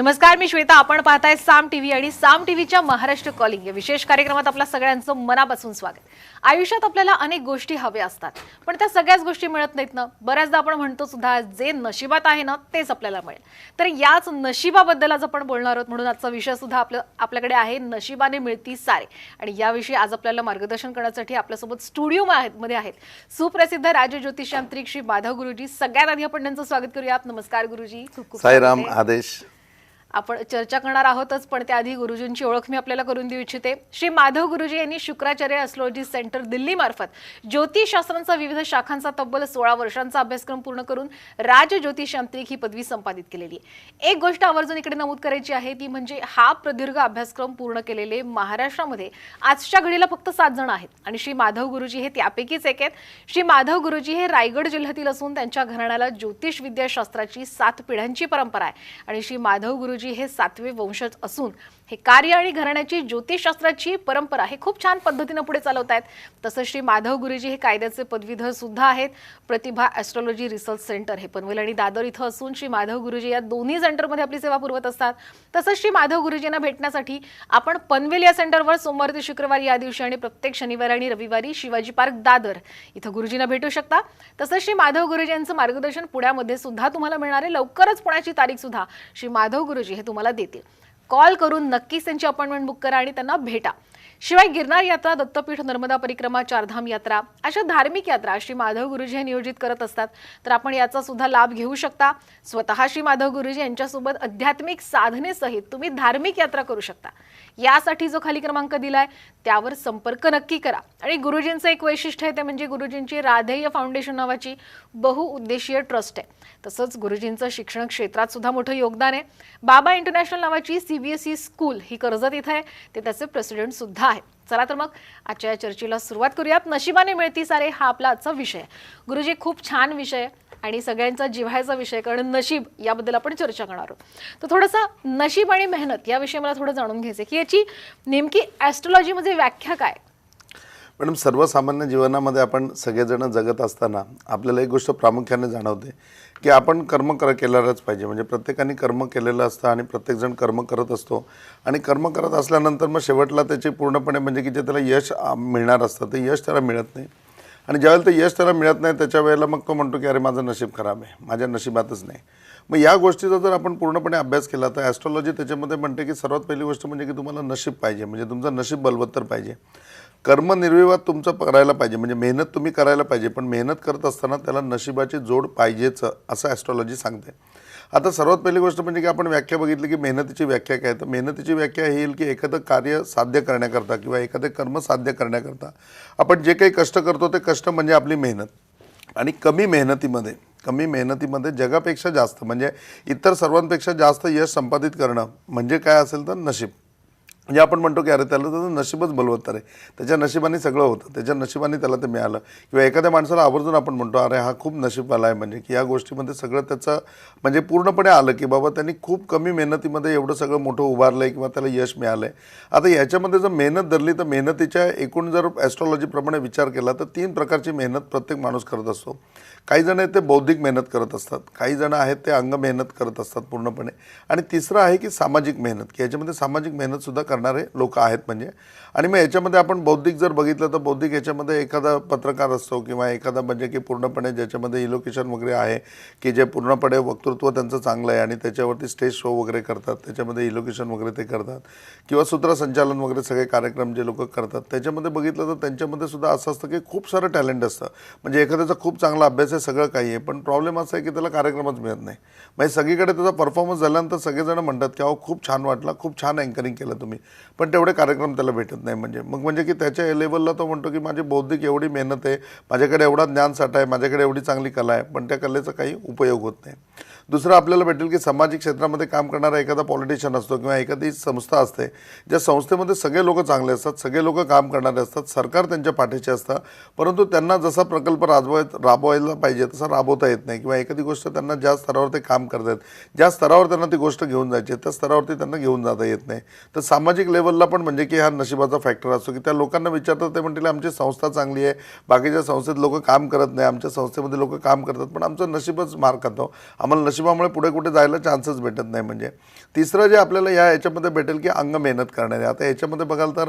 नमस्कार मी श्वेता. आपण पाहताय साम टीव्ही आणि साम टीव्हीच्या महाराष्ट्र कॉलिंग या विशेष कार्यक्रमात आपल्या सगळ्यांचं मनापासून स्वागत. आयुष्यात आपल्याला अनेक गोष्टी हव्या असतात पण त्या सगळ्याच गोष्टी मिळत नाहीत ना. बऱ्याचदा आपण म्हणतो सुद्धा जे नशिबात आहे ना तेच आपल्याला मिळेल. तर याच नशिबाबद्दल आज आपण बोलणार आहोत. म्हणून आजचा विषय सुद्धा आपल्या आपल्याकडे आहे. नशिबाने मिळती सारे. आणि याविषयी आज आपल्याला मार्गदर्शन करण्यासाठी आपल्यासोबत स्टुडिओ मध्ये आहेत सुप्रसिद्ध राज ज्योतिषांत्रिक श्री माधव गुरुजी. सगळ्यात आधी आपण त्यांचं स्वागत करूयात. नमस्कार गुरुजी. खूप खूप साईराम. आदेश. आपण चर्चा करणार आहोतच पण त्याआधी गुरुजींची ओळख मी आपल्याला करून देऊ इच्छिते. श्री माधव गुरुजी यांनी शुक्राचार्य एस्ट्रॉलॉजी सेंटर दिल्ली मार्फत ज्योतिषशास्त्रांचा विविध शाखांचा तब्बल सोळा वर्षांचा अभ्यासक्रम पूर्ण करून राज ज्योतिषांत्रिक ही पदवी संपादित केलेली आहे. एक गोष्ट आवर्जून इकडे नमूद करायची आहे ती म्हणजे हा प्रदीर्घ अभ्यासक्रम पूर्ण केलेले महाराष्ट्रामध्ये आजच्या घडीला फक्त सात जण आहेत आणि श्री माधव गुरुजी हे त्यापैकीच एक आहेत. श्री माधव गुरुजी हे रायगड जिल्ह्यातील असून त्यांच्या घराण्याला ज्योतिष विद्याशास्त्राची सात पिढ्यांची परंपरा आहे. आणि श्री माधव गुरुजी हे सातवे वंशज असून हे कार्य आणि घराण्याची ज्योतिषशास्त्राची परंपरा हे खूप छान पद्धतीनं पुढे चालवत आहेत तसंच श्री माधव गुरुजी हे कायद्याचे पदवीधर सुद्धा आहेत. प्रतिभा ॲस्ट्रॉलॉजी रिसर्च सेंटर हे पनवेल आणि दादर इथं असून श्री माधव गुरुजी या दोन्ही सेंटरमध्ये आपली सेवा पुरवत असतात. तसंच श्री माधव गुरुजींना भेटण्यासाठी आपण पनवेल या सेंटरवर सोमवार ते शुक्रवारी या दिवशी आणि प्रत्येक शनिवार आणि रविवारी शिवाजी पार्क दादर इथं गुरुजींना भेटू शकता. तसंच श्री माधव गुरुजी यांचं मार्गदर्शन पुण्यामध्ये सुद्धा तुम्हाला मिळणार आहे. लवकरच पुण्याची तारीख सुद्धा श्री माधव गुरुजी हे तुम्हाला देतील. कॉल करून नक्कीच त्यांची अपॉइंटमेंट बुक करा आणि त्यांना भेटा. शिवाय गिरनार यात्रा दत्तपीठ नर्मदा परिक्रमा चारधाम यात्रा अशा धार्मिक यात्रा श्री माधव गुरुजी हे नियोजित करत असतात. तर आपण याचा सुद्धा लाभ घेऊ शकता. स्वतः श्री माधव गुरुजी यांच्यासोबत आध्यात्मिक साधनेसहित तुम्ही धार्मिक यात्रा करू शकता. यासाठी जो खाली क्रमांक दिलाय त्यावर संपर्क नक्की करा. आणि गुरुजींचं एक वैशिष्ट्य आहे ते म्हणजे गुरुजींची राधेय फाउंडेशन नावाची बहुउद्देशीय ट्रस्ट आहे. तसंच गुरुजींचं शिक्षण क्षेत्रात सुद्धा मोठं योगदान आहे. बाबा इंटरनॅशनल नावाची सीबीएसई स्कूल ही कर्जत इथं आहे. ते त्याचे प्रेसिडेंट सुद्धा आहेत चला तर मग आजच्या या चर्चेला सुरुवात करूयात. नशिबाने मिळती सारे हा आपला आजचा विषय. गुरुजी खूप छान विषय आणि सगळ्यांचा जिव्हायचा विषय कारण नशीब याबद्दल आपण चर्चा करणार आहोत. तर थोडंसं नशीब आणि मेहनत याविषयी मला थोडं जाणून घ्यायचं आहे की याची नेमकी ॲस्ट्रॉलॉजीमध्ये व्याख्या काय? मॅडम सर्वसामान्य जीवनामध्ये आपण सगळेजण जगत असताना आपल्याला एक गोष्ट प्रामुख्याने जाणवते की आपण कर्म कर केलेलंच पाहिजे. म्हणजे प्रत्येकाने कर्म केलेलं असतं आणि प्रत्येकजण कर्म करत असतो. आणि कर्म करत असल्यानंतर मग शेवटला त्याची पूर्णपणे म्हणजे की जे त्याला यश मिळणार असतं ते यश त्याला मिळत नाही. आणि ज्यावेळेला ते यश त्याला मिळत नाही त्याच्या वेळेला मग तो म्हणतो की अरे माझं नशीब खराब आहे. माझ्या नशिबातच नाही. मग या गोष्टीचा जर आपण पूर्णपणे अभ्यास केला तर ॲस्ट्रॉलॉजी त्याच्यामध्ये म्हणते की सर्वात पहिली गोष्ट म्हणजे की तुम्हाला नशीब पाहिजे. म्हणजे तुमचं नशीब बलवत्तर पाहिजे. कर्मनिर्विवाद तुमचं करायला पाहिजे. म्हणजे मेहनत तुम्ही करायला पाहिजे पण मेहनत करत असताना त्याला नशिबाची जोड पाहिजेच असं ॲस्ट्रॉलॉजी सांगते आता सर्वात पहिली गोष्ट म्हणजे की आपण व्याख्या बघितली की मेहनतीची व्याख्या काय? तर मेहनतीची व्याख्या ही येईल की एखादं कार्य साध्य करण्याकरता किंवा एखादे कर्म साध्य करण्याकरता. आपण जे काही कष्ट करतो ते कष्ट म्हणजे आपली मेहनत. आणि कमी मेहनतीमध्ये कमी मेहनतीमध्ये जगापेक्षा जास्त म्हणजे इतर सर्वांपेक्षा जास्त यश संपादित करणं म्हणजे काय असेल तर नशीब. म्हणजे आपण म्हणतो की अरे त्याला त्याचं नशीबच बलवत्तर आहे. त्याच्या नशिबाने सगळं होतं. त्याच्या नशिबाने त्याला ते मिळालं. किंवा एखाद्या माणसाला आवर्जून आपण म्हणतो अरे हा खूप नशीबवाला आहे. म्हणजे की या गोष्टीमध्ये सगळं त्याचं म्हणजे पूर्णपणे आलं की बाबा त्यांनी खूप कमी मेहनतीमध्ये एवढं सगळं मोठं उभारलं आहे किंवा त्याला यश मिळालं आहे आता याच्यामध्ये जर मेहनत धरली तर मेहनतीच्या एकूण जर ॲस्ट्रॉलॉजीप्रमाणे विचार केला तर तीन प्रकारची मेहनत प्रत्येक माणूस करत असतो. काही जण आहेत ते बौद्धिक मेहनत करत असतात. काही जण आहेत ते अंग मेहनत करत असतात पूर्णपणे. आणि तिसरं आहे की सामाजिक मेहनत. की याच्यामध्ये सामाजिक मेहनतसुद्धा करणारे लोक आहेत म्हणजे. आणि मग याच्यामध्ये आपण बौद्धिक जर बघितलं तर बौद्धिक याच्यामध्ये एखादा पत्रकार असतो किंवा एखादा म्हणजे की पूर्णपणे ज्याच्यामध्ये इलोकेशन वगैरे आहे की जे पूर्णपणे वक्तृत्व त्यांचं चांगलं आहे आणि त्याच्यावरती स्टेज शो वगैरे करतात त्याच्यामध्ये इलोकेशन वगैरे ते करतात किंवा सूत्रसंचालन वगैरे सगळे कार्यक्रम जे लोक करतात. त्याच्यामध्ये बघितलं तर त्यांच्यामध्ये सुद्धा असं असतं की खूप सारं टॅलेंट असतं. म्हणजे एखाद्याचा खूप चांगला अभ्यास आहे सगळं काही आहे पण प्रॉब्लेम असा आहे की त्याला कार्यक्रमच मिळत नाही. म्हणजे सगळीकडे त्याचा परफॉर्मन्स झाल्यानंतर सगळेजण म्हणतात की अहो खूप छान वाटला खूप छान अँकरिंग केलं तुम्ही. पण तेवढे कार्यक्रम त्याला भेटत नाही. म्हणजे मग म्हणजे की त्याच्या लेवलला तो म्हणतो की माझी बौद्धिक एवढी मेहनत आहे माझ्याकडे एवढा ज्ञानसाठा आहे माझ्याकडे एवढी चांगली कला आहे पण त्या कलेचा काही उपयोग होत नाही. दुसरं आपल्याला भेटेल की सामाजिक क्षेत्रामध्ये काम करणारा एखादा पॉलिटिशियन असतो किंवा एखादी संस्था असते ज्या संस्थेमध्ये सगळे लोक चांगले असतात सगळे लोक काम करणारे असतात सरकार त्यांच्या पाठीचे असतं परंतु त्यांना जसा प्रकल्प राबवाय राबवायला पाहिजे तसा राबवता येत नाही किंवा एखादी गोष्ट त्यांना ज्या स्तरावर ते काम करतात ज्या स्तरावर त्यांना ती गोष्ट घेऊन जायची आहे, त्या स्तरावरती त्यांना घेऊन जाता येत नाही. तर सामाजिक लेवलला पण म्हणजे की हा नशिबाचा फॅक्टर असतो की त्या लोकांना विचारतात ते म्हणतील आमची संस्था चांगली आहे बाकीच्या संस्थेत लोक काम करत नाही आमच्या संस्थेमध्ये लोक काम करतात पण आमचं नशीबच मार खातो आम्हाला नशीब नशिबामुळे पुढे कुठे जायला चान्सच भेटत नाही म्हणजे. तिसरं जे आपल्याला या याच्यामध्ये भेटेल की अंग मेहनत करणारे आता याच्यामध्ये बघाल तर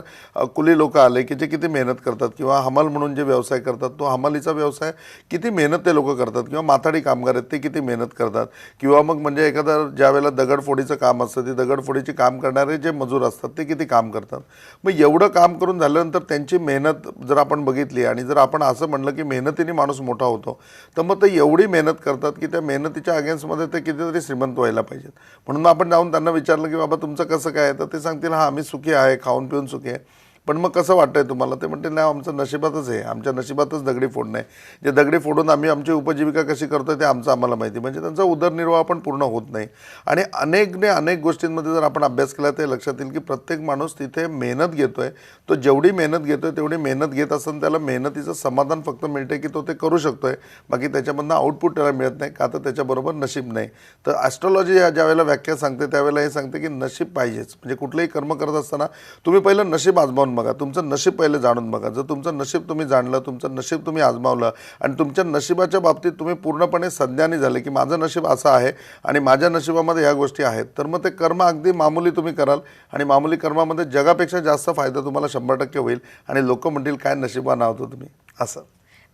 कुली लोक आले की जे किती मेहनत करतात किंवा हमाल म्हणून जे व्यवसाय करतात तो हमालीचा व्यवसाय किती मेहनत ते लोक करतात किंवा माथाडी कामगार आहेत ते किती मेहनत करतात? किंवा मग म्हणजे एखादा ज्या वेळेला दगडफोडीचं काम असतं ते दगडफोडीचे काम करणारे जे मजूर असतात ते किती काम करतात? मग एवढं काम करून झाल्यानंतर त्यांची मेहनत जर आपण बघितली आणि जर आपण असं म्हणलं की मेहनतीने माणूस मोठा होतो तर मग ते एवढी मेहनत करतात की त्या मेहनतीच्या अगेन्स्टमध्ये ते कितीतरी श्रीमंत व्हायला पाहिजेत. म्हणून आपण जाऊन त्यांना विचारलं की बाबा तुमचं कसं काय तर ते सांगतील हां आम्ही सुखी आहे खाऊन पिऊन सुखी आहे. पण मग कसं वाटतंय तुम्हाला? ते म्हणते नाही आमचं नशिबातच आहे. आमच्या नशिबातच दगडी फोडणं आहे. जे दगडी फोडून आम्ही आमची उपजीविका कशी करतोय ते आमचं आम्हाला माहिती म्हणजे त्यांचा उदरनिर्वाह पण पूर्ण होत नाही. आणि अनेकने अनेक गोष्टींमध्ये जर आपण अभ्यास केला ते लक्षात येईल की प्रत्येक माणूस तिथे मेहनत घेतोय. तो जेवढी मेहनत घेतोय तेवढी मेहनत घेत असताना त्याला मेहनतीचं समाधान फक्त मिळते की तो ते करू शकतोय. बाकी त्याच्यामधनं आउटपुट त्याला मिळत नाही का तर त्याच्याबरोबर नशीब नाही. तर ॲस्ट्रॉलॉजी या ज्या वेळेला व्याख्या सांगते त्यावेळेला हे सांगते की नशीब पाहिजेच. म्हणजे कुठलंही कर्म करत असताना तुम्ही पहिलं नशीब आजमावून बघा. तुमचं नशीब पहिले जाणून बघा. जर तुमचं नशीब तुम्ही जाणलं तुमचं नशीब तुम्ही आजमावलं आणि तुमच्या नशिबाच्या बाबतीत तुम्ही पूर्णपणे संज्ञानी झाले की माझं नशीब असं आहे आणि माझ्या नशिबामध्ये ह्या गोष्टी आहेत तर मग ते कर्म अगदी मामुली तुम्ही कराल आणि मामुली कर्मामध्ये जगापेक्षा जास्त फायदा तुम्हाला शंभर टक्के होईल आणि लोक म्हणतील काय नशिबानं आहोत तुम्ही. असं.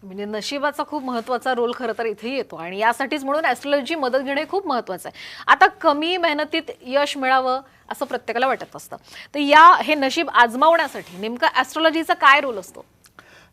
म्हणजे नशिबाचा खूप महत्त्वाचा रोल खरं तर इथेही येतो आणि यासाठीच म्हणून ॲस्ट्रॉलॉजी मदत घेणे खूप महत्वाचं आहे. आता कमी मेहनतीत यश मिळावं असं प्रत्येकाला वाटत असतं. तर या हे नशीब आजमावण्यासाठी नेमकं ॲस्ट्रॉलॉजीचा काय रोल असतो?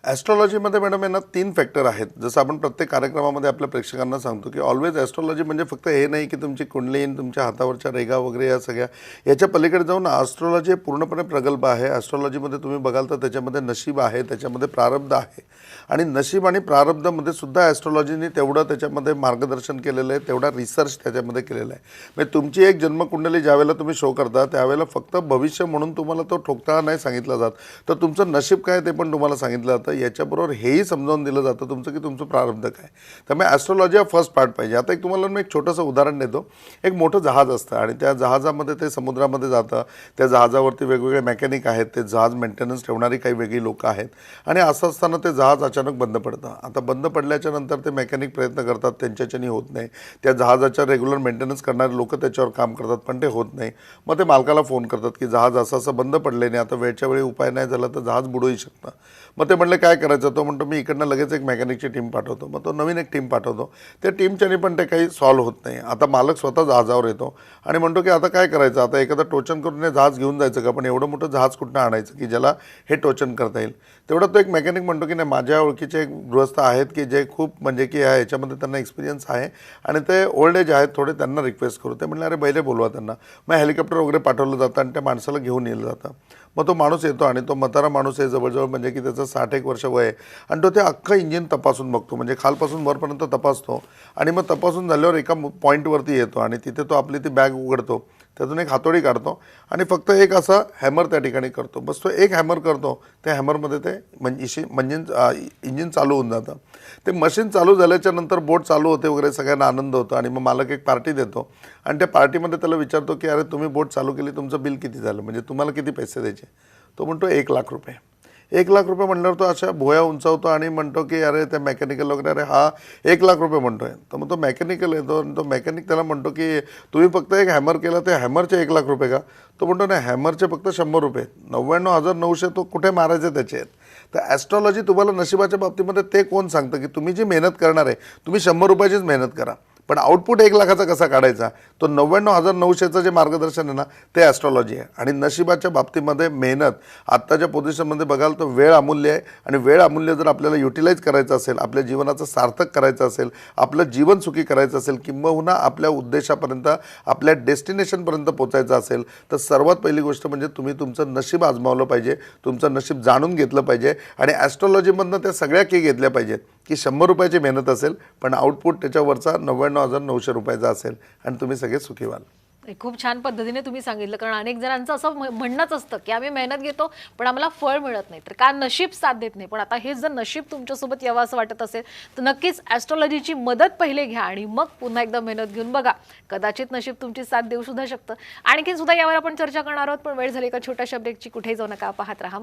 ॲस्ट्रॉलॉजीमध्ये मॅडम यांना ना तीन फॅक्टर आहेत. जसं आपण प्रत्येक कार्यक्रमामध्ये आपल्या प्रेक्षकांना सांगतो की ऑलवेज ॲस्ट्रॉलॉजी म्हणजे फक्त हे नाही की तुमची कुंडलीन तुमच्या हातावरच्या रेगा वगैरे या सगळ्या. याच्या पलीकडे जाऊन ॲस्ट्रॉलॉजी पूर्णपणे प्रगल्भ आहे. ॲस्ट्रॉलॉजीमध्ये तुम्ही बघाल तर त्याच्यामध्ये नशीब आहे त्याच्यामध्ये प्रारब्ध आहे. आणि नशीब आणि प्रारब्धमध्ये सुद्धा ॲस्ट्रॉलॉजीने तेवढं त्याच्यामध्ये मार्गदर्शन केलेलं आहे तेवढा रिसर्च त्याच्यामध्ये केलेला आहे. म्हणजे तुमची एक जन्मकुंडली ज्यावेळेला तुम्ही शो करता त्यावेळेला फक्त भविष्य म्हणून तुम्हाला तो ठोकताळा नाही सांगितला जात. तर तुमचं नशीब काय ते पण तुम्हाला सांगितलं जातं. याच्याबरोबर हेही समजावून दिलं जातं तुमचं की तुमचं प्रारब्ध काय. त्यामुळे ॲस्ट्रॉलॉजी हा फर्स्ट पार्ट पाहिजे. आता एक तुम्हाला मी एक छोटंसं उदाहरण देतो. एक मोठं जहाज असतं आणि त्या जहाजामध्ये ते समुद्रामध्ये जातं. त्या जहाजावरती वेगवेगळे मेकॅनिक आहेत. ते जहाज मेंटेनन्स ठेवणारी काही वेगळी लोकं आहेत. आणि असं असताना ते जहाज अचानक बंद पडतं. आता बंद पडल्याच्या नंतर ते मेकॅनिक प्रयत्न करतात. त्यांच्याच्यानी होत नाही. त्या जहाजाच्या रेग्युलर मेंटेनन्स करणारे लोक त्याच्यावर काम करतात पण ते होत नाही. मग ते मालकाला फोन करतात की जहाज असं असं बंद पडले नाही आता वेळच्या वेळी उपाय नाही झाला तर जहाज बुडूही शकतं. मग ते म्हटलं काय करायचं? तो म्हणतो मी इकडनं लगेच एक मेकॅनिकची टीम पाठवतो. मग तो नवीन एक टीम पाठवतो. त्या टीमच्याने पण ते काही सॉल्व्ह होत नाही. आता मालक स्वतः जहाजावर येतो आणि म्हणतो की आता काय करायचं? आता एखादा टोचन करून हे जहाज घेऊन जायचं का? पण एवढं मोठं जहाज कुठनं आणायचं की ज्याला हे टोचन करता येईल? तेवढा तो एक मेकॅनिक म्हणतो की नाही माझ्या ओळखीचे एक गृहस्थ आहेत की जे खूप म्हणजे की ह्या याच्यामध्ये त्यांना एक्सपिरियन्स आहे आणि ते ओल्ड एज आहेत थोडे त्यांना रिक्वेस्ट करू. ते म्हणले अरे बैले बोलवा त्यांना. मग हेलिकॉप्टर वगैरे पाठवलं जातं आणि त्या माणसाला घेऊन येलं जातं. मग तो माणूस येतो आणि तो म्हातारा माणूस आहे जवळजवळ म्हणजे की त्याचं साठ एक वर्ष वय आहे. आणि तो ते अख्खं इंजिन तपासून बघतो म्हणजे खालपासून वरपर्यंत तपासतो. आणि मग तपासून झाल्यावर एका पॉईंटवरती येतो आणि तिथे तो आपली ती बॅग उघडतो त्यातून एक हातोडी काढतो आणि फक्त एक असा हॅमर त्या ठिकाणी करतो. बस तो एक हॅमर करतो त्या हॅमरमध्ये ते म्हणजे म्हणजे इंजिन चालू होऊन जातं. ते मशीन चालू झाल्याच्यानंतर बोट चालू होते वगैरे सगळ्यांना आनंद होतो आणि मग मालक एक पार्टी देतो. आणि त्या पार्टीमध्ये त्याला विचारतो की अरे तुम्ही बोट चालू केली तुमचं बिल किती झालं? म्हणजे तुम्हाला किती पैसे द्यायचे? तो म्हणतो एक लाख रुपये. एक लाख रुपये म्हणल्यावर तो अशा भोया उंचावतो आणि म्हणतो की अरे त्या मेकॅनिकल वगैरे अरे हा एक लाख रुपये म्हणतोय. तर मग तो मेकॅनिकल येतो आणि तो मेकॅनिक त्याला म्हणतो की तुम्ही फक्त एक हॅमर केला ते हॅमरचे एक लाख रुपये का? तो म्हणतो नाही हॅमरचे फक्त शंभर रुपये नव्याण्णव हजार नऊशे तो कुठे मारायचे त्याचे आहेत? तर ॲस्ट्रॉलॉजी तुम्हाला नशिबाच्या बाबतीमध्ये ते कोण सांगतं की तुम्ही जी मेहनत करणार आहे तुम्ही शंभर रुपयाचीच मेहनत करा. पण आउटपुट एक लाखाचा कसा काढायचा? तो नव्याण्णव हजार नऊशेचं जे मार्गदर्शन आहे ना ते ॲस्ट्रॉलॉजी आहे. आणि नशिबाच्या बाबतीमध्ये मेहनत. आत्ताच्या पोझिशनमध्ये बघाल तर वेळ अमूल्य आहे. आणि वेळ अमूल्य जर आपल्याला युटिलाइज करायचं असेल आपल्या जीवनाचं सार्थक करायचं असेल आपलं जीवन सुखी करायचं असेल किंबहुना आपल्या उद्देशापर्यंत आपल्या डेस्टिनेशनपर्यंत पोचायचं असेल तर सर्वात पहिली गोष्ट म्हणजे तुम्ही तुमचं नशीब आजमावलं पाहिजे. तुमचं नशीब जाणून घेतलं पाहिजे. आणि ॲस्ट्रॉलॉजीमधनं त्या सगळ्या की घेतल्या पाहिजेत. की शंभर रुपयाची मेहनत असेल पण आउटपुट त्याच्यावरचा नव्याण्णव हजार नऊशे रुपयाचा असेल आणि तुम्ही सगळे सुखी व्हाल हे खूप छान पद्धतीने तुम्ही सांगितलं कारण अनेक जणांचं असं म्हणणंच असतं की आम्ही मेहनत घेतो पण आम्हाला फळ मिळत नाही. तर का नशीब साथ देत नाही? पण आता हे जर नशीब तुमच्यासोबत यावं असं वाटत असेल तर नक्कीच ॲस्ट्रॉलॉजीची मदत पहिले घ्या आणि मग पुन्हा एकदा मेहनत घेऊन बघा. कदाचित नशीब तुमची साथ देऊ सुद्धा शकतं. आणखीन सुद्धा यावर आपण चर्चा करणार आहोत पण वेळ झाली का छोट्याशा ब्रेकची कुठेही जाऊ नका पाहत राहा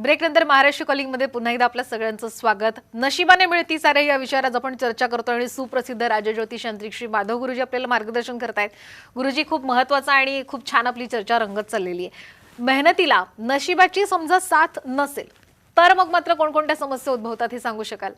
ब्रेक ब्रेकनंतर महाराष्ट्र कॉलिंगमध्ये पुन्हा एकदा आपल्या सगळ्यांचं स्वागत. नशिबाने मिळती सारे या विषयावर आज आपण चर्चा करतो आणि सुप्रसिद्ध राजज्योतिष यांत्रिक श्री माधव गुरुजी आपल्याला मार्गदर्शन करतायत. गुरुजी खूप महत्त्वाचा आणि खूप छान आपली चर्चा रंगत चाललेली आहे. मेहनतीला नशिबाची समजा साथ नसेल तर मग मात्र कोणकोणत्या समस्या उद्भवतात हे सांगू शकाल?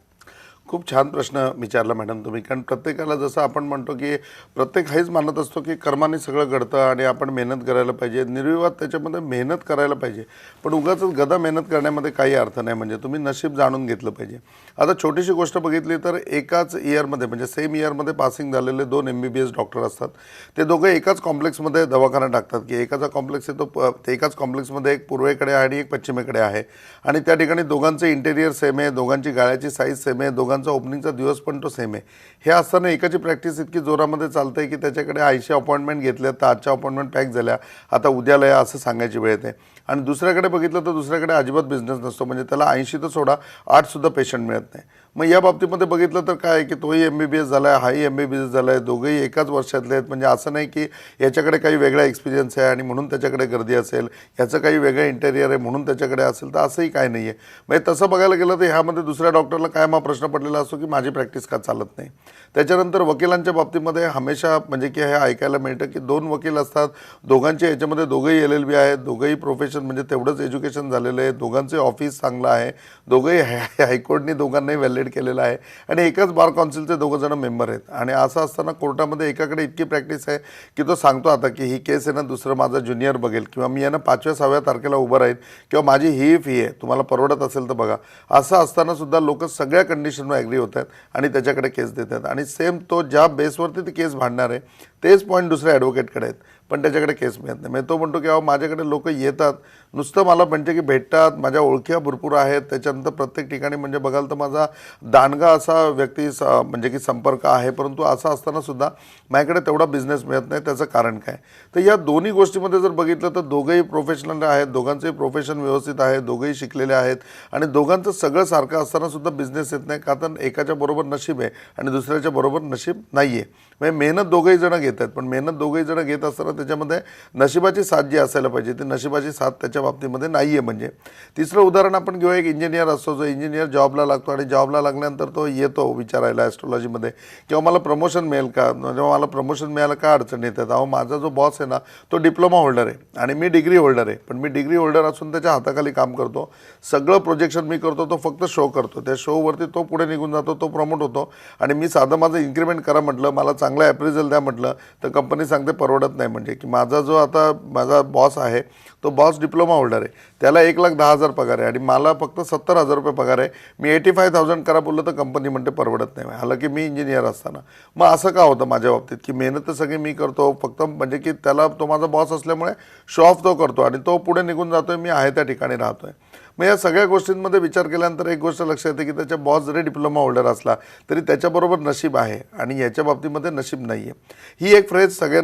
खूप छान प्रश्न विचारला मॅडम तुम्ही. कारण प्रत्येकाला जसं आपण म्हणतो की प्रत्येक हाच मानत असतो की कर्माने सगळं घडतं आणि आपण मेहनत करायला पाहिजे. निर्विवाद त्याच्यामध्ये मेहनत करायला पाहिजे. पण उगाच गदा मेहनत करण्यामध्ये काही अर्थ नाही. म्हणजे तुम्ही नशीब जाणून घेतलं पाहिजे. आता छोटीशी गोष्ट बघितली तर एकाच इयरमध्ये म्हणजे सेम इयरमध्ये पासिंग झालेले दोन M B B S doctor असतात. ते दोघं एकाच कॉम्प्लेक्समध्ये दवाखाना टाकतात की एकाचा कॉम्प्लेक्स आहे तो प- ते एकाच कॉम्प्लेक्समध्ये एक पूर्वेकडे आहे आणि एक पश्चिमेकडे आहे. आणि त्या ठिकाणी दोघांचं इंटेरियर सेम आहे दोघांची गाळ्याची साईज सेम आहे दोघांचा ओपनिंगचा दिवस पण तो सेम आहे. हे असताना एकाची प्रॅक्टिस इतकी जोरामध्ये चालते आहे की त्याच्याकडे ऐंशी अपॉइंटमेंट घेतल्या तर आजच्या अपॉइंटमेंट पॅक झाल्या. आता उद्याला या असं सांगायची वेळ येते. आणि दुसऱ्याकडे बघितलं तर दुसऱ्याकडे अजिबात बिझनेस नसतो. म्हणजे त्याला ऐंशी तर सोडा आठसुद्धा पेशंट मिळत नाही. मग या बाबतीमध्ये बघितलं तर काय आहे की तोही एम बी बी एस झाला आहे हाही एम बी बी एस झाला आहे दोघंही एकाच वर्षातले आहेत. म्हणजे असं नाही की याच्याकडे काही वेगळा एक्सपिरियन्स आहे आणि म्हणून त्याच्याकडे गर्दी असेल याचं काही वेगळं इंटेरियर आहे म्हणून त्याच्याकडे असेल तर असंही काय नाही आहे. म्हणजे तसं बघायला गेलं तर ह्यामध्ये दुसऱ्या डॉक्टरला काय मग प्रश्न पडलेला असतो की माझी प्रॅक्टिस का चालत नाही? त्याच्यानंतर वकिलांच्या बाबतीमध्ये हमेशा म्हणजे की हे ऐकायला मिळतं की दोन वकील असतात दोघांचे याच्यामध्ये दोघंही एल एल बी आहेत दोघंही प्रोफेशन म्हणजे तेवढंच एज्युकेशन झालेलं आहे दोघांचे ऑफिस चांगलं आहे दोघंही हाय हायकोर्टनी दोघांनाही व्हॅलिड केलेलं आहे. आणि एकाच बार काउन्सिलचे दोघं जण मेंबर आहेत. आणि असं असताना कोर्टामध्ये एकाकडे इतकी प्रॅक्टिस आहे की तो सांगतो आता की ही केस आहे ना दुसरं माझा ज्युनियर बघेल. किंवा मी यांना पाचव्या सहाव्या तारखेला उभं राहील. किंवा माझी ही फी आहे तुम्हाला परवडत असेल तर बघा. असं असताना सुद्धा लोक सगळ्या कंडिशनवर ॲग्री होत आहेत आणि त्याच्याकडे केस देत आहेत. आणि सेम तो ज्या बेसवरती ती केस भांडणार आहे तेच पॉईंट दुसऱ्या ॲडव्होकेटकडे आहेत. पण त्याच्याकडे केस मिळत नाही. म्हणजे तो म्हणतो की अहो माझ्याकडे लोक येतात. नुसतं मला म्हणजे की भेटतात. माझ्या ओळख्या भरपूर आहेत. त्याच्यानंतर प्रत्येक ठिकाणी म्हणजे बघाल तर माझा दानगा असा व्यक्ती स म्हणजे की संपर्क आहे. परंतु असं असताना सुद्धा माझ्याकडे तेवढा बिझनेस मिळत नाही. त्याचं कारण काय? तर या दोन्ही गोष्टीमध्ये जर बघितलं तर दोघंही प्रोफेशनल आहेत. दोघांचंही प्रोफेशन व्यवस्थित आहे. दोघंही शिकलेले आहेत. आणि दोघांचं सगळं सारखं असताना सुद्धा बिझनेस येत नाही. का तर एकाच्या बरोबर नशीब आहे आणि दुसऱ्याच्या बरोबर नशीब नाही आहे म्हणजे मेहनत दोघंही जणं घेत आहेत पण मेहनत दोघेही जण घेत असताना त्याच्यामध्ये नशिबाची साथ जी असायला पाहिजे ती नशिबाची साथ त्याच्या बाबतीमध्ये नाही आहे म्हणजे. तिसरं उदाहरण आपण घेऊ एक इंजिनियर असतो जो इंजिनियर जॉबला लागतो आणि जॉबला लागल्यानंतर तो येतो विचारायला ॲस्ट्रॉलॉजीमध्ये किंवा मला प्रमोशन मिळेल का? जेव्हा मला प्रमोशन मिळायला का अडचण येतात? अहो माझा जो बॉस आहे ना तो डिप्लोमा होल्डर आहे आणि मी डिग्री होल्डर आहे. पण मी डिग्री होल्डर असून त्याच्या हाताखाली काम करतो. सगळं प्रोजेक्शन मी करतो तो फक्त शो करतो. त्या शोवरती तो पुढे निघून जातो तो प्रमोट होतो. आणि मी साधं माझं इन्क्रिमेंट करा म्हटलं मला चांगलं ॲप्रिझल द्या म्हटलं तर कंपनी सांगते परवडत नाही म्हणजे. की माझा जो आता माझा बॉस आहे तो बॉस डिप्लोमा होल्डर आहे. त्याला एक लाख दहा हजार पगार आहे आणि मला फक्त सत्तर हजार रुपये पगार आहे. मी एटी फाय थाउजंड करा बोललं तर कंपनी म्हणते परवडत नाही. हाला की मी इंजिनियर असताना. मग असं का होतं माझ्या बाबतीत? की मेहनत तर सगळी मी करतो फक्त म्हणजे की त्याला तो माझा बॉस असल्यामुळे शो ऑफ तो करतो आणि तो पुढे निघून जातोय मी आहे त्या ठिकाणी राहतोय. मग या सगळ्या गोष्टींमध्ये विचार केल्यानंतर एक गोष्ट लक्षात येते की त्याच्या बॉस जरी डिप्लोमा होल्डर असला तरी त्याच्याबरोबर नशीब आहे आणि याच्या बाबतीमध्ये नशीब नाही आहे ही एक फ्रेज सगळ्या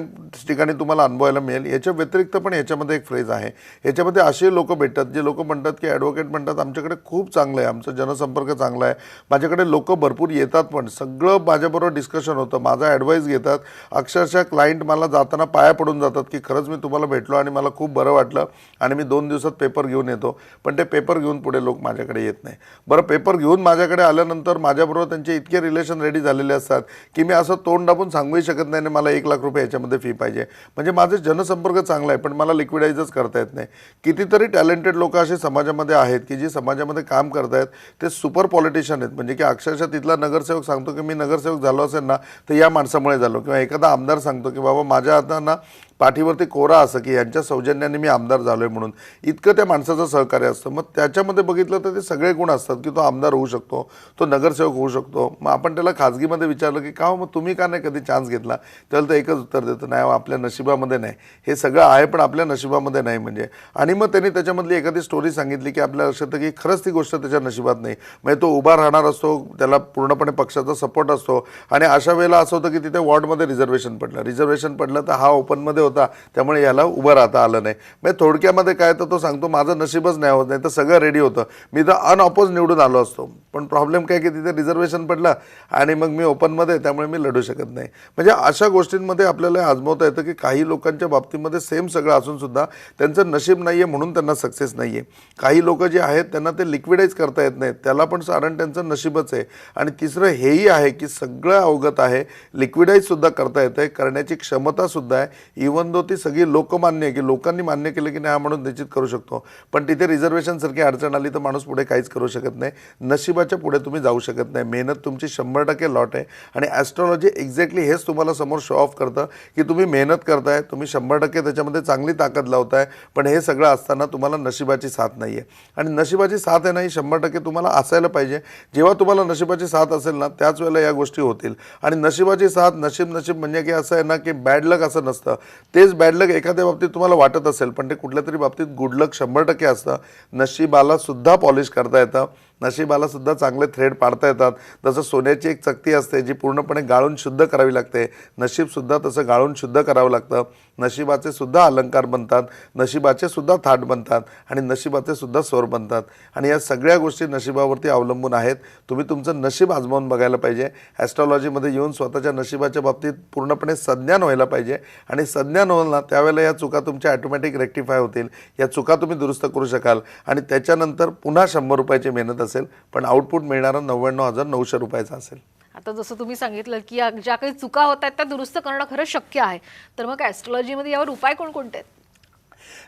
ठिकाणी तुम्हाला अनुभवायला मिळेल. याच्या व्यतिरिक्त पण याच्यामध्ये एक फ्रेज आहे. याच्यामध्ये असे लोक भेटतात जे लोक म्हणतात की ॲडव्होकेट म्हणतात आमच्याकडे खूप चांगलं आहे आमचं जनसंपर्क चांगला आहे. माझ्याकडे लोक भरपूर येतात पण सगळं माझ्याबरोबर डिस्कशन होतं. माझा ॲडवाईस घेतात. अक्षरशः क्लायंट मला जाताना पाया पडून जातात की खरंच मी तुम्हाला भेटलो आणि मला खूप बरं वाटलं आणि मी दोन दिवसात पेपर घेऊन येतो. पण ते पेपर घेऊन पुढे लोक माझ्याकडे येत नाही. बरं पेपर घेऊन माझ्याकडे आल्यानंतर माझ्याबरोबर त्यांचे इतके रिलेशन रेडी झालेले असतात की मी असं तोंड दाबून सांगूही शकत नाही आणि मला एक लाख रुपये याच्यामध्ये फी पाहिजे. म्हणजे माझे जनसंपर्क चांगला आहे पण मला लिक्विडाईजच करता येत नाही. कितीतरी टॅलेंटेड लोक असे समाजामध्ये आहेत की जी समाजामध्ये काम करत आहेत ते सुपर पॉलिटिशियन आहेत. म्हणजे की अक्षरशः तिथला नगरसेवक सांगतो की मी नगरसेवक झालो असेल ना तर या माणसामुळे झालो. किंवा एखादा आमदार सांगतो की बाबा माझ्या आता ना पाठीवरती कोरा असं की यांच्या सौजन्याने मी आमदार झालो आहे म्हणून. इतकं त्या माणसाचं सहकार्य असतं. मग त्याच्यामध्ये बघितलं तर ते सगळे गुण असतात की तो आमदार होऊ शकतो तो नगरसेवक होऊ शकतो. मग आपण त्याला खाजगीमध्ये विचारलं की का हो मग तुम्ही का नाही कधी चान्स घेतला? त्याला तर एकच उत्तर देतं नाही आपल्या नशिबामध्ये नाही. हे सगळं आहे पण आपल्या नशिबामध्ये नाही म्हणजे. आणि मग त्यांनी त्याच्यामधली एखादी स्टोरी सांगितली की आपल्या लक्षात की खरंच ती गोष्ट त्याच्या नशिबात नाही. म्हणजे तो उभा राहणार असतो त्याला पूर्णपणे पक्षाचा सपोर्ट असतो. आणि अशा वेळेला असं होतं की तिथे वॉर्डमध्ये रिझर्वेशन पडलं. रिझर्वेशन पडलं तर हा ओपनमध्ये होता. त्यामुळे याला उभं राहता आलं नाही. म्हणजे थोडक्यामध्ये काय तर तो सांगतो माझं नशीबच नाही होत नाही. तर सगळं रेडी होतं. मी तर अनऑपोज निवडून आलो असतो. पण प्रॉब्लेम काय की तिथे रिझर्वेशन पडलं आणि मग मी ओपनमध्ये त्यामुळे मी लढू शकत नाही. म्हणजे अशा गोष्टींमध्ये आपल्याला आजमवता येतं की काही लोकांच्या बाबतीमध्ये सेम सगळं असून सुद्धा त्यांचं नशीब नाही आहे म्हणून त्यांना सक्सेस नाही आहे काही लोक जे आहेत त्यांना ते लिक्विडाईज करता येत नाहीत. त्याला पण साधारण त्यांचं नशीबच आहे. आणि तिसरं हेही आहे की सगळं अवगत आहे लिक्विडाईजसुद्धा करता येतं आहे करण्याची क्षमतासुद्धा आहे. इव्हन ती सगळी लोकमान्य आहे की लोकांनी मान्य केलं की नाही हा म्हणून निश्चित करू शकतो. पण तिथे रिझर्वेशनसारखी अडचण आली तर माणूस पुढे काहीच करू शकत नाही. नशिबाच्या पुढे तुम्ही जाऊ शकत नाही. मेहनत तुमची शंभर टक्के लॉट आहे. आणि ॲस्ट्रॉलॉजी एक्झॅक्टली हेच तुम्हाला समोर शो ऑफ करतं की तुम्ही मेहनत करताय तुम्ही शंभर टक्के त्याच्यामध्ये चांगली ताकद लावताय पण हे सगळं असताना तुम्हाला नशिबाची साथ नाही आहे आणि नशिबाची साथ आहे नाही शंभर टक्के तुम्हाला असायला पाहिजे. जेव्हा तुम्हाला नशिबाची साथ असेल ना त्याच वेळेला या गोष्टी होतील. आणि नशिबाची साथ नशीब नशीब म्हणजे की असं आहे ना की बॅड लक असं नसतं. तेच बॅडलक एखाद्या बाबतीत तुम्हाला वाटत असेल पण ते कुठल्या तरी बाबतीत गुडलक शंभर टक्के असतं. नशिबालासुद्धा पॉलिश करता येतं. नशिबाला सुद्धा चांगले थ्रेड पाडता येतात. तसं सोन्याची एक चकती असते जी पूर्णपणे गाळून शुद्ध करावी लागते. नशीबसुद्धा तसं गाळून शुद्ध करावं लागतं. नशिबाचे सुद्धा अलंकार बनतात नशिबाचे सुद्धा थाट बनतात आणि नशिबाचे सुद्धा स्वर बनतात. आणि या सगळ्या गोष्टी नशिबावरती अवलंबून आहेत. तुम्ही तुमचं नशीब आजमावून बघायला पाहिजे. ॲस्ट्रॉलॉजीमध्ये येऊन स्वतःच्या नशिबाच्या बाबतीत पूर्णपणे संज्ञान व्हायला पाहिजे. आणि संज्ञान होईल ना त्यावेळेला या चुका तुमच्या ॲटोमॅटिक रेक्टिफाय होतील. या चुका तुम्ही दुरुस्त करू शकाल. आणि त्याच्यानंतर पुन्हा शंभर रुपयाची मेहनत असेल पण आउटपुट मिळणारा नव्याण्णव हजार नऊशे रुपयाचा असेल. आता जसं तुम्ही सांगितलं की ज्या काही चुका होत आहेत त्या दुरुस्त करणं खरं शक्य आहे. तर मग ॲस्ट्रॉलॉजीमध्ये यावर उपाय कोणकोणते आहेत?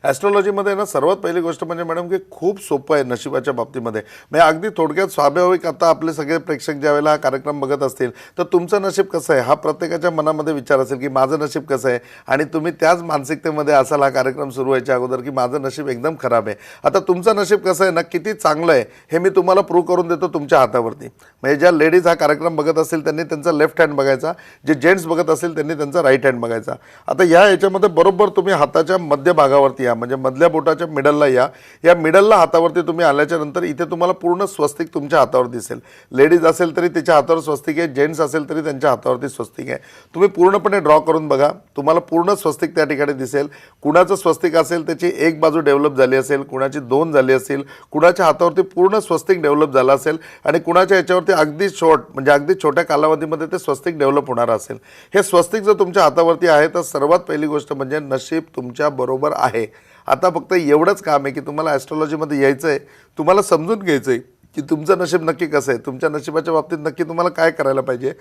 ॲस्ट्रॉलॉजीमध्ये ना सर्वात पहिली गोष्ट म्हणजे मॅडम की खूप सोपं आहे नशिबाच्या बाबतीमध्ये. म्हणजे अगदी थोडक्यात स्वाभाविक आता आपले सगळे प्रेक्षक ज्यावेळेला हा कार्यक्रम बघत असतील तर तुमचं नशीब कसं आहे? हा प्रत्येकाच्या मनामध्ये विचार असेल की माझं नशीब कसं आहे? आणि तुम्ही त्याच मानसिकतेमध्ये असाल हा कार्यक्रम सुरू व्हायच्या अगोदर की माझं नशीब एकदम खराब आहे. आता तुमचं नशीब कसं आहे? ना किती चांगलं आहे? हे मी तुम्हाला प्रूव्ह करून देतो तुमच्या हातावरती. म्हणजे ज्या लेडीज हा कार्यक्रम बघत असतील त्यांनी त्यांचा लेफ्ट हँड बघायचा. जे जेंट्स बघत असतील त्यांनी त्यांचा राईट हँड बघायचा. आता या याच्यामध्ये बरोबर तुम्ही हाताच्या मध्यभागावरती या म्हणजे मधल्या बोटाच्या मिडलला या. या मिडलला हातावरती तुम्ही आल्याच्यानंतर इथे तुम्हाला पूर्ण स्वस्तिक तुमच्या हातावर दिसेल. लेडीज असेल तरी तिच्या हातावर स्वस्तिक आहे जेंट्स असेल तरी त्यांच्या हातावरती स्वस्तिक आहे. तुम्ही पूर्णपणे ड्रॉ करून बघा. तुम्हाला पूर्ण स्वस्तिक त्या ठिकाणी दिसेल. कुणाचं स्वस्तिक असेल त्याची एक बाजू डेव्हलप झाली असेल कुणाची दोन झाली असेल कुणाच्या हातावरती पूर्ण स्वस्तिक डेव्हलप झालं असेल आणि कुणाच्या याच्यावरती अगदी शॉर्ट म्हणजे अगदी छोट्या कालावधीमध्ये ते स्वस्तिक डेव्हलप होणार असेल. हे स्वस्तिक जर तुमच्या हातावरती आहे तर सर्वात पहिली गोष्ट म्हणजे नशीब तुमच्या बरोबर आहे. आता फक्त एवढंच काम आहे की तुम्हाला ॲस्ट्रॉलॉजीमध्ये यायचं आहे तुम्हाला समजून घ्यायचं आहे की तुमचं नशीब नक्की कसं आहे. तुमच्या नशिबाच्या बाबतीत नक्की तुम्हाला काय करायला पाहिजे?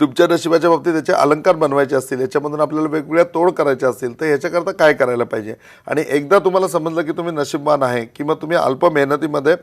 तुमच्या नशिबाच्या बाबतीत त्याचे अलंकार बनवायचे असतील याच्यामधून आपल्याला वेगवेगळ्या तोड करायच्या असतील तर ह्याच्याकरता काय करायला पाहिजे? आणि एकदा तुम्हाला समजलं की तुम्ही नशीबवान आहे किंवा तुम्ही अल्प मेहनतीमध्ये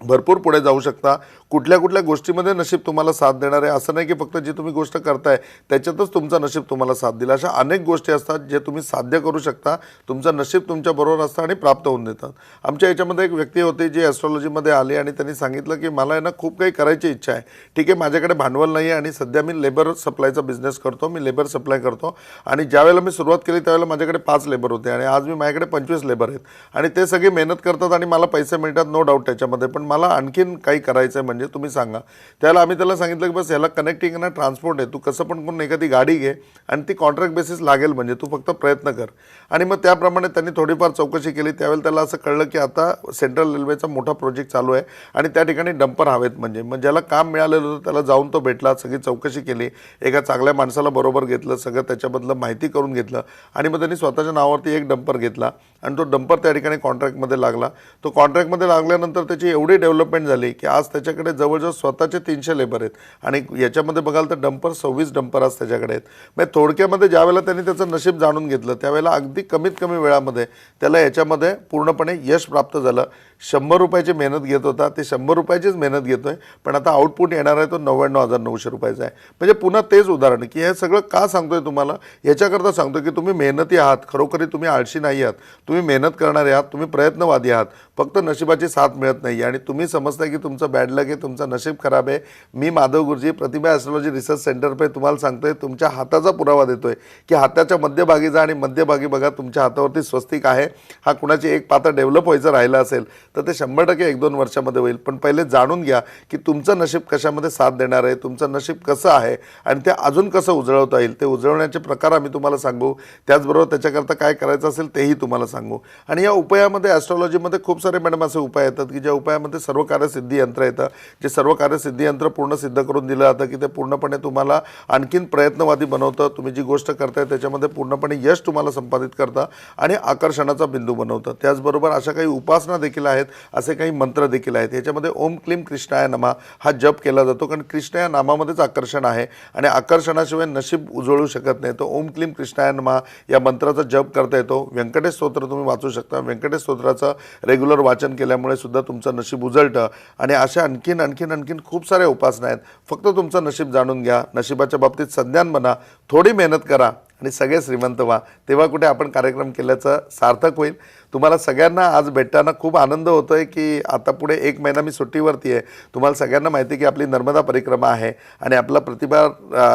भरपूर पुढे जाऊ शकता. कुठल्या कुठल्या गोष्टीमध्ये नशीब तुम्हाला साथ देणार आहे असं नाही की फक्त जी तुम्ही गोष्ट करताय त्याच्यातच तुमचा नशीब तुम्हाला साथ दिला. अशा अनेक गोष्टी असतात जे तुम्ही साध्य करू शकता तुमचं नशीब तुमच्याबरोबर असतं आणि प्राप्त होऊन देतात. आमच्या याच्यामध्ये एक व्यक्ती होती जी ॲस्ट्रॉलॉजीमध्ये आली आणि त्यांनी सांगितलं की मला आहे ना खूप काही करायची इच्छा आहे. ठीक आहे माझ्याकडे भांडवल नाही आहे आणि सध्या मी लेबर सप्लायचा बिझनेस करतो मी लेबर सप्लाय करतो. आणि ज्यावेळेला मी सुरुवात केली त्यावेळेला माझ्याकडे पाच लेबर होते आणि आज मी माझ्याकडे पंचवीस लेबर आहेत. आणि ते सगळे मेहनत करतात आणि मला पैसे मिळतात नो डाऊट त्याच्यामध्ये. पण मला आणखीन काही करायचं आहे म्हणजे तुम्ही सांगा. त्याला आम्ही त्याला सांगितलं की बस याला कनेक्टिंग ना ट्रान्सपोर्ट आहे. तू कसं पण करून एखादी गाडी घे आणि ती कॉन्ट्रॅक्ट बेसिस लागेल म्हणजे तू फक्त प्रयत्न कर. आणि मग त्याप्रमाणे त्यांनी थोडीफार चौकशी केली. त्यावेळेला त्याला असं कळलं की आता सेंट्रल रेल्वेचा मोठा प्रोजेक्ट चालू आहे आणि त्या ठिकाणी डंपर हवेत म्हणजे. मग ज्याला काम मिळालेलं होतं त्याला जाऊन तो भेटला सगळी चौकशी केली. एका चांगल्या माणसाला बरोबर घेतलं सगळं त्याच्याबद्दल माहिती करून घेतलं. आणि मग त्यांनी स्वतःच्या नावावरती एक डंपर घेतला आणि तो डंपर त्या ठिकाणी कॉन्ट्रॅक्टमध्ये लागला. तो कॉन्ट्रॅक्टमध्ये लागल्यानंतर त्याची एवढी डेव्हलपमेंट झाली की आज त्याच्याकडे जवळजवळ स्वतःचे तीनशे लेबर आहेत. आणि याच्यामध्ये बघाल तर डंपर सव्वीस डंपर आज त्याच्याकडे आहेत. म्हणजे थोडक्यामध्ये ज्यावेळेला त्यांनी त्याचं नशीब जाणून घेतलं त्यावेळेला अगदी कमीत कमी वेळामध्ये त्याला याच्यामध्ये पूर्णपणे यश प्राप्त झालं. शंभर रुपयाची मेहनत घेत होता ते शंभर रुपयाचीच मेहनत घेतो आहे पण आता आउटपुट येणार आहे तो नव्याण्णव हजार नऊशे रुपयाचा आहे. म्हणजे पुन्हा तेच उदाहरण की हे सगळं का सांगतोय तुम्हाला? याच्याकरता सांगतो की तुम्ही मेहनती आहात खरोखरी तुम्ही आळशी नाही आहात तुम्ही मेहनत करणारे आहात तुम्ही प्रयत्नवादी आहात फक्त नशिबाची साथ मिळत नाही. आणि तुम्ही समजता की तुमचं बॅड लक आहे तुमचं नशीब खराब आहे. मी Madhav Guruji Pratibha astrology research center पे तुम्हाला सांगतोय तुमच्या हाताचा पुरावा देतोय की हाताच्या मध्यभागी जा आणि मध्यभागी बघा तुमच्या हातावरती स्वस्तिक आहे. हा कुणाची एक पात्र डेव्हलप व्हायचं राहिलं असेल तर ते शंभर टक्के एक दोन वर्षामध्ये होईल. पण पहिले जाणून घ्या की तुमचं नशीब कशामध्ये साथ देणार आहे तुमचं नशीब कसं आहे आणि ते अजून कसं उजळवता येईल ते उजळवण्याचे प्रकार आम्ही तुम्हाला सांगू. त्याचबरोबर त्याच्याकरता काय करायचं असेल तेही तुम्हाला सांगू. आणि या उपायामध्ये ॲस्ट्रॉलॉजीमध्ये खूप सारे मॅडम असे उपाय येतात की ज्या उपायामध्ये सर्व कार्यसिद्धी यंत्र येतं जे सर्व कार्यसिद्धी यंत्र पूर्ण सिद्ध करून दिलं जातं की ते पूर्णपणे तुम्हाला आणखीन प्रयत्नवादी बनवतं. तुम्ही जी गोष्ट करताय त्याच्यामध्ये पूर्णपणे यश तुम्हाला संपादित करतं आणि आकर्षणाचा बिंदू बनवतं. त्याचबरोबर अशा काही उपासना देखील आहेत असे काही मंत्र देखील आहेत. याच्यामध्ये ओम क्लीम कृष्णाया नमा हा जप केला जातो कारण कृष्ण या नामामध्येच आकर्षण आहे आणि आकर्षणाशिवाय नशीब उजळू शकत नाही. तर ओम क्लीम कृष्णाया नमा या मंत्राचा जप करता येतो. व्यंकटेश स्तोत्र तुम्ही वाचू शकता. व्यंकटेश स्तोत्राचं रेग्युलर वाचन केल्यामुळे सुद्धा तुमचं नशीब उजळतं आणि अशा आणखीन आणखीन आणखीन खूप साऱ्या उपासना आहेत. फक्त तुमचं नशीब जाणून घ्या. नशिबाच्या बाबतीत संज्ञान बना. थोडी मेहनत करा आणि सगळे श्रीमंत व्हा. तेव्हा कुठे आपण कार्यक्रम केल्याचं सार्थक होईल. तुम्हाला सगळ्यांना आज भेटताना खूप आनंद होतो आहे की आता पुढे एक महिना मी सुट्टीवरती आहे. तुम्हाला सगळ्यांना माहिती आहे की आपली नर्मदा परिक्रमा आहे आणि आपला प्रतिभा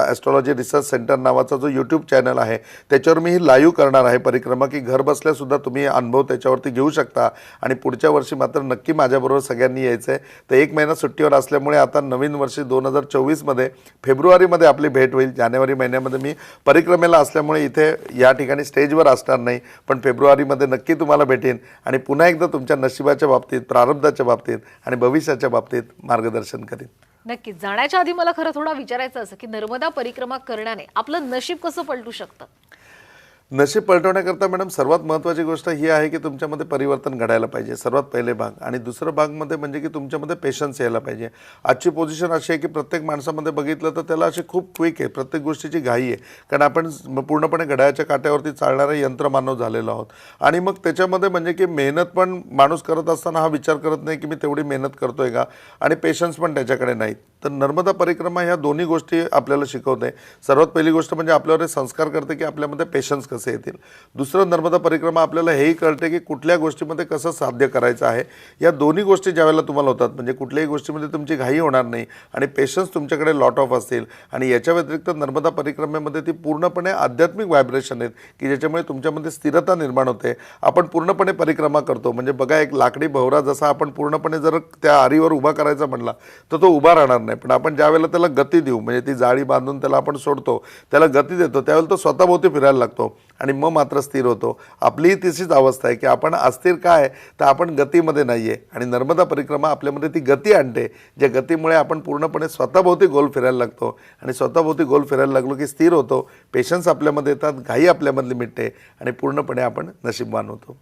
ॲस्ट्रॉलॉजी रिसर्च सेंटर नावाचा जो यूट्यूब चॅनल आहे त्याच्यावर मी ही लाईव्ह करणार आहे परिक्रमा की घर बसल्यासुद्धा तुम्ही अनुभव त्याच्यावरती घेऊ शकता. आणि पुढच्या वर्षी मात्र नक्की माझ्याबरोबर सगळ्यांनी यायचं आहे तर एक महिना सुट्टीवर असल्यामुळे आता नवीन वर्षी दोन हजार चोवीसमध्ये फेब्रुवारीमध्ये आपली भेट होईल. जानेवारी महिन्यामध्ये मी परिक्रमेला असल्यामुळे इथे या ठिकाणी स्टेजवर असणार नाही. पण फेब्रुवारीमध्ये नक्की तुम्हाला भेटेन आणि पुन्हा एकदा तुमच्या नशिबाच्या बाबतीत प्रारब्धाच्या बाबतीत आणि भविष्याच्या बाबतीत मार्गदर्शन करेन. नक्कीच. जाण्याच्या आधी मला खरं थोडा विचारायचं असं की नर्मदा परिक्रमा करण्याने आपलं नशीब कसं पलटू शकतं? नशीब पलटवण्याकरता मॅडम सर्वात महत्त्वाची गोष्ट ही आहे की तुमच्यामध्ये परिवर्तन घडायला पाहिजे सर्वात पहिले भाग. आणि दुसरं भागमध्ये म्हणजे की तुमच्यामध्ये पेशन्स यायला पाहिजे. आजची पोझिशन अशी आहे की प्रत्येक माणसामध्ये बघितलं तर त्याला अशी खूप क्विक आहे. प्रत्येक गोष्टीची घाई आहे. कारण आपण पूर्णपणे घड्याळाच्या काट्यावरती चालणारा यंत्रमानव झालेलो आहोत. आणि मग त्याच्यामध्ये म्हणजे की मेहनत पण माणूस करत असताना हा विचार करत नाही की मी तेवढी मेहनत करतोय का? आणि पेशन्स पण त्याच्याकडे नाहीत तर नर्मदा परिक्रमा ह्या दोन्ही गोष्टी आपल्याला शिकवते. सर्वात पहिली गोष्ट म्हणजे आपल्यावर संस्कार करते की आपल्यामध्ये पेशन्स कसं येतील. दुसरं नर्मदा परिक्रमा आपल्याला हेही कळते की कुठल्या गोष्टीमध्ये कसं साध्य करायचं आहे. या दोन्ही गोष्टी ज्यावेळेला तुम्हाला होतात म्हणजे कुठल्याही गोष्टीमध्ये तुमची घाई होणार नाही आणि पेशन्स तुमच्याकडे लॉट ऑफ असतील आणि याच्या व्यतिरिक्त नर्मदा परिक्रमेमध्ये ती पूर्णपणे आध्यात्मिक व्हायब्रेशन आहेत की ज्याच्यामुळे तुमच्यामध्ये स्थिरता निर्माण होते. आपण पूर्णपणे परिक्रमा करतो म्हणजे बघा एक लाकडी भवरा जसा आपण पूर्णपणे जर त्या आरीवर उभा करायचा म्हणला तर तो उभा राहणार नाही. पण आपण ज्यावेळेला त्याला गती देऊ म्हणजे ती जाळी बांधून त्याला आपण सोडतो त्याला गती देतो त्यावेळेला तो स्वतःभोवती फिरायला लागतो. आणि मग मात्र स्थिर होतो. आपलीही तिशीच अवस्था आहे की आपण अस्थिर काय तर आपण गतीमध्ये नाही आहे आणि नर्मदा परिक्रमा आपल्यामध्ये ती गती आणते ज्या गतीमुळे आपण पूर्णपणे स्वतःभोवती गोल फिरायला लागतो. आणि स्वतःभोवती गोल फिरायला लागलो की स्थिर होतो. पेशन्स आपल्यामध्ये येतात घाई आपल्यामधली मिटते आणि पूर्णपणे आपण नशीबवान होतो.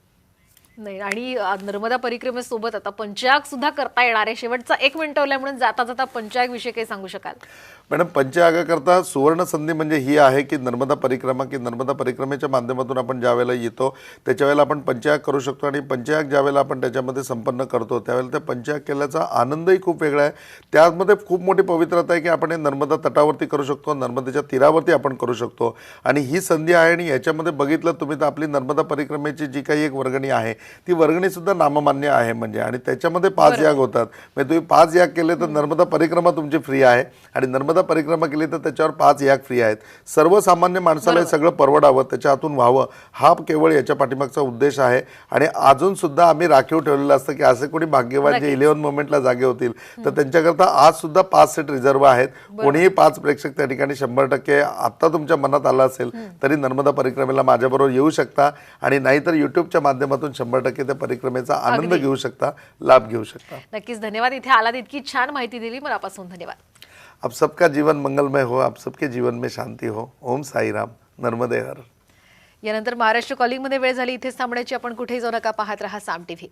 नाही आणि नर्मदा परिक्रमेसोबत आता पंचाग सुद्धा करता येणार आहे. शेवटचा एक मिनिट उरलाय म्हणून जाता जाता पंचाग विषयी काही सांगू शकाल? मॅडम पंचयागाकरता सुवर्ण संधी म्हणजे ही आहे की नर्मदा परिक्रमा की नर्मदा परिक्रमेच्या माध्यमातून आपण ज्या वेळेला येतो त्याच्या वेळेला आपण पंचयाग करू शकतो आणि पंचयाग ज्या वेळेला आपण त्याच्यामध्ये संपन्न करतो त्यावेळेला त्या पंचयाग केल्याचा आनंदही खूप वेगळा आहे. त्यामध्ये खूप मोठी पवित्रता आहे की आपण हे नर्मदा तटावरती करू शकतो नर्मदेच्या तीरावरती आपण करू शकतो. आणि ही संधी आहे आणि याच्यामध्ये बघितलं तुम्ही तर आपली नर्मदा परिक्रमेची जी काही एक वर्गणी आहे ती वर्गणीसुद्धा नाममान्य आहे म्हणजे. आणि त्याच्यामध्ये पाच याग होतात. म्हणजे तुम्ही पाच याग केले तर नर्मदा परिक्रमा तुमची फ्री आहे. आणि नर्मदा परिक्रमा केली तर त्याच्यावर पाच याग फ्री आहेत. सर्वसामान्य माणसाला हे सगळं परवडावं त्याच्या हातून व्हावं हा केवळ याच्या पाठीमागचा उद्देश आहे. आणि अजून सुद्धा आम्ही राखीव ठेवलेलं असतं की असे कोणी भाग्यवान जे इलेव्हन मोमेंटला जागे होतील तर त्यांच्याकरता आज सुद्धा पाच सीट रिझर्व आहेत. कोणीही पाच प्रेक्षक त्या ठिकाणी शंभर टक्के आत्ता तुमच्या मनात आलं असेल तरी नर्मदा परिक्रमेला माझ्याबरोबर येऊ शकता. आणि नाहीतर युट्यूबच्या माध्यमातून शंभर टक्के त्या परिक्रमेचा आनंद घेऊ शकता लाभ घेऊ शकता. नक्कीच धन्यवाद. इथे आलात इतकी छान माहिती दिली. मनापासून धन्यवाद. आप सबका जीवन मंगलमय हो आप सबके जीवन में शांति हो. ओम साई राम. नर्मदे हर. यानंतर महाराष्ट्र कॉलिंगमध्ये वेळ झाली. इथेच थांबण्याची आपण कुठेही जाऊ नका. पाहत रहा साम टीव्ही.